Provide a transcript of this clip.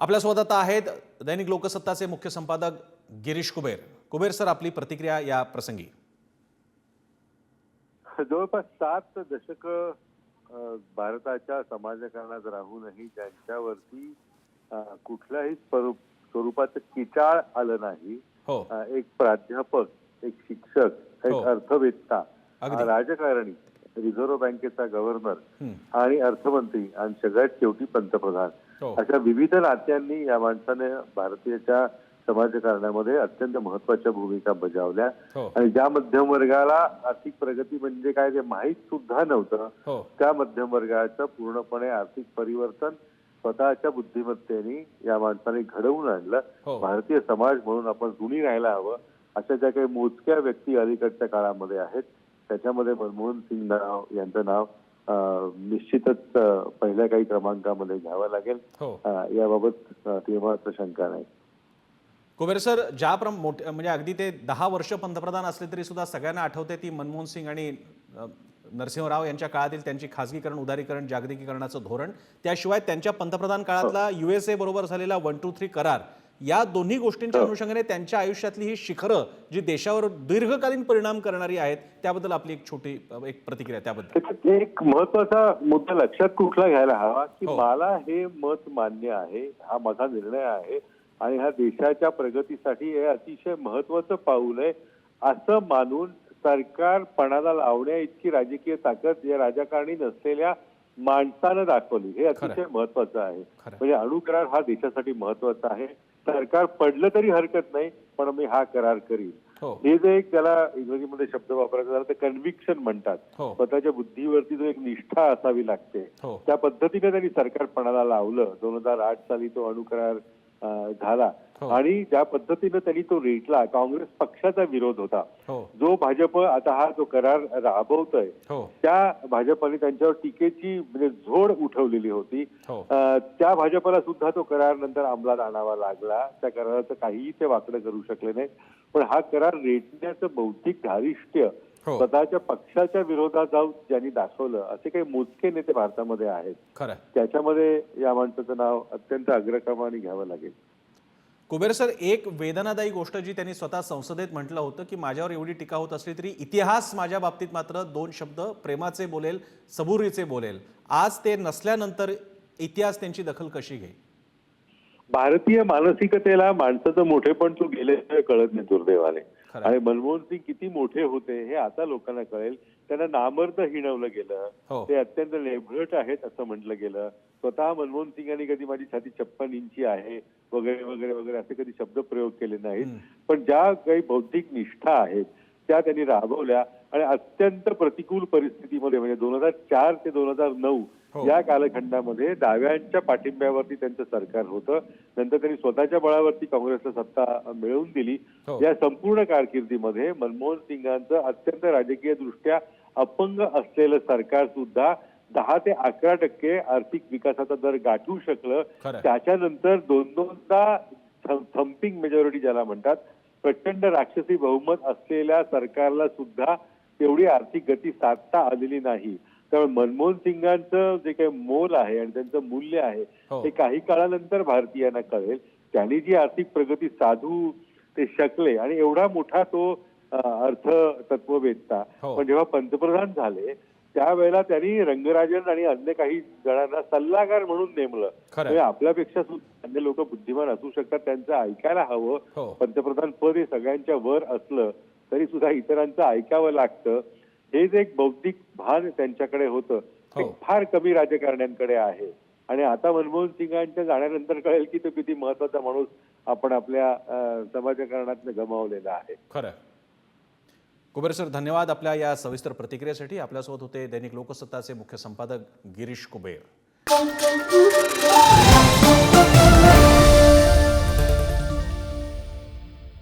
आपल्यासोबत आता आहेत दैनिक लोकसत्ताचे मुख्य संपादक गिरीश कुबेर. कुबेर सर आपली प्रतिक्रिया या प्रसंगी. जवळपास सात दशक भारताच्या समाजकारणात राहूनही त्यांच्यावरती कुठल्याही स्वरूप स्वरूपाचं किटाळ आलं नाही हो. एक प्राध्यापक एक शिक्षक एक हो. अर्थवेत्ता राजकारणी रिझर्व्ह बँकेचा गव्हर्नर. आणि अर्थमंत्री आणि सगळ्यात शेवटी पंतप्रधान. अशा विविध नात्यांनी या माणसाने भारतीयच्या समाजकारणामध्ये अत्यंत महत्त्वाच्या भूमिका बजावल्या. हो. आणि ज्या मध्यम वर्गाला आर्थिक प्रगती म्हणजे काय ते माहीत सुद्धा नव्हतं. हो. त्या मध्यम वर्गाचं पूर्णपणे आर्थिक परिवर्तन स्वतःच्या बुद्धिमत्तेने या माणसाने घडवून आणलं. हो. भारतीय समाज म्हणून आपण ऋणी राहायला हवं. अशा ज्या काही मोजक्या व्यक्ती अलीकडच्या काळामध्ये आहेत त्याच्यामध्ये मनमोहन सिंग नाव यांचं नाव निश्चितच पहिल्या काही क्रमांकामध्ये घ्यावं लागेल. हो. याबाबत तीव्र शंका नाही. कुबेर सर ज्या प्रम मोठे म्हणजे अगदी ते दहा वर्ष पंतप्रधान असले तरी सुद्धा सगळ्यांना आठवते ती मनमोहन सिंग आणि नरसिंहराव यांच्या काळातील त्यांची खासगीकरण उदारीकरण जागतिकीकरणाचं धोरण. त्याशिवाय त्यांच्या पंतप्रधान काळातला युएसए बरोबर झालेला वन टू थ्री करार या दोन्ही गोष्टींच्या अनुषंगाने त्यांच्या आयुष्यातली ही शिखरं जी देशावर दीर्घकालीन परिणाम करणारी आहेत त्याबद्दल आपली एक छोटी एक प्रतिक्रिया त्याबद्दल. एक महत्त्वाचा मुद्दा लक्षात कुठला घ्यायला हवा की हो. मला हे मत मान्य आहे हा माझा निर्णय आहे आणि हा देशाच्या प्रगतीसाठी हे अतिशय महत्वाचं पाऊल आहे असं मानून सरकार पणाला लावण्या इतकी राजकीय ताकद या राजकारणी नसलेल्या माणसानं दाखवली. हे अतिशय महत्वाचं आहे. म्हणजे अणुकरार हा देशासाठी महत्त्वाचा आहे. सरकार पडलं तरी हरकत नाही पण मी हा करार करीन. हो. हे जे एक त्याला इंग्रजीमध्ये शब्द वापरायचा झाला ते कन्व्हिक्शन म्हणतात. हो. स्वतःच्या बुद्धीवरती जो एक निष्ठा असावी लागते. हो. त्या पद्धतीने त्यांनी सरकारपणाला लावलं. दोन हजार आठ साली तो अणुकरार झाला. हो. आणि ज्या पद्धतीने त्यांनी तो रेटला काँग्रेस पक्षाचा विरोध होता हो. जो भाजप आता हा जो करार राबवतोय हो. त्या भाजपाने त्यांच्यावर टीकेची म्हणजे झोड उठवलेली होती. त्या भाजपला सुद्धा तो करार नंतर अंमलात आणावा लागला. त्या कराराचं काहीही ते वाकडं करू शकले नाही पण हा करार रेटण्याचं बौद्धिक धारिष्ट्य स्वतःच्या पक्षाच्या विरोधात जाऊन ज्यांनी दाखवलं असे काही मोजके नेते भारतामध्ये आहेत. त्याच्यामध्ये या माणसाचं नाव अत्यंत अग्रक्रमाने घ्यावं लागेल. कुबेर सर एक वेदनादायी गोष्ट जी त्यांनी स्वतः संसदेत म्हटलं होतं की माझ्यावर एवढी टीका होत असली तरी इतिहास माझ्या बाबतीत मात्र दोन शब्द प्रेमाचे बोलेल सबुरीचे बोलेल. आज ते नसल्यानंतर इतिहास त्यांची दखल कशी घेईल? भारतीय मानसिकतेला माणसाचं मोठेपण तू गेल्याशिवाय कळत नाही दुर्दैवाने. आणि मनमोहन सिंग किती मोठे होते हे आता लोकांना कळेल. त्यांना नामर्द हिणवलं गेलं. हो. ते अत्यंत लेभट आहेत असं म्हटलं गेलं. स्वतः मनमोहन सिंगांनी कधी माझी छाती छप्पन इंची आहे वगैरे वगैरे वगैरे असे कधी शब्द प्रयोग केले नाहीत. पण ज्या काही बौद्धिक निष्ठा आहेत त्या त्यांनी राबवल्या. आणि अत्यंत प्रतिकूल परिस्थितीमध्ये म्हणजे दोन हजार चार ते दोन हजार नऊ हो. या कालखंडामध्ये डाव्यांच्या पाठिंब्यावरती त्यांचं सरकार होतं नंतर त्यांनी स्वतःच्या बळावरती काँग्रेसला सत्ता मिळवून दिली हो. या संपूर्ण कारकिर्दीमध्ये मनमोहन सिंगांचं अत्यंत राजकीय दृष्ट्या अपंग असलेलं सरकार सुद्धा दहा ते अकरा टक्के आर्थिक विकासाचा दर गाठू शकलं. त्याच्यानंतर दोन दोनदा थम्पिंग मेजॉरिटी ज्याला म्हणतात प्रचंड राक्षसी बहुमत असलेल्या सरकारला सुद्धा तेवढी आर्थिक गती साधता आलेली नाही त्यामुळे मनमोहन सिंगांचं जे काही मोल आहे आणि त्यांचं मूल्य आहे हो. ते काही काळानंतर भारतीयांना कळेल त्यांनी जी आर्थिक प्रगती साधू ते शकले आणि एवढा मोठा तो अर्थ तत्ववेत्ता हो. पण जेव्हा पंतप्रधान झाले त्यावेळेला त्यांनी रंगराजन आणि अन्य काही जणांना सल्लागार म्हणून नेमलं. म्हणजे आपल्यापेक्षा सुद्धा अन्य लोक बुद्धिमान असू शकतात त्यांचं ऐकायला हवं हो पंतप्रधान पद हे सगळ्यांच्या वर असलं तरी सुद्धा इतरांचं ऐकावं लागतं. हे जे एक बौद्धिक भान त्यांच्याकडे होतं ते हो. फार कमी राजकारण्यांकडे आहे. आणि आता मनमोहन सिंगांच्या जाण्यानंतर कळेल की तो किती महत्त्वाचा माणूस आपण आपल्या समाजकारणात गमावलेला आहे. खरं. कुबेर सर धन्यवाद आपल्या या सविस्तर प्रतिक्रियेसाठी. आपल्यासोबत होते दैनिक लोकसत्ताचे मुख्य संपादक गिरीश कुबेर.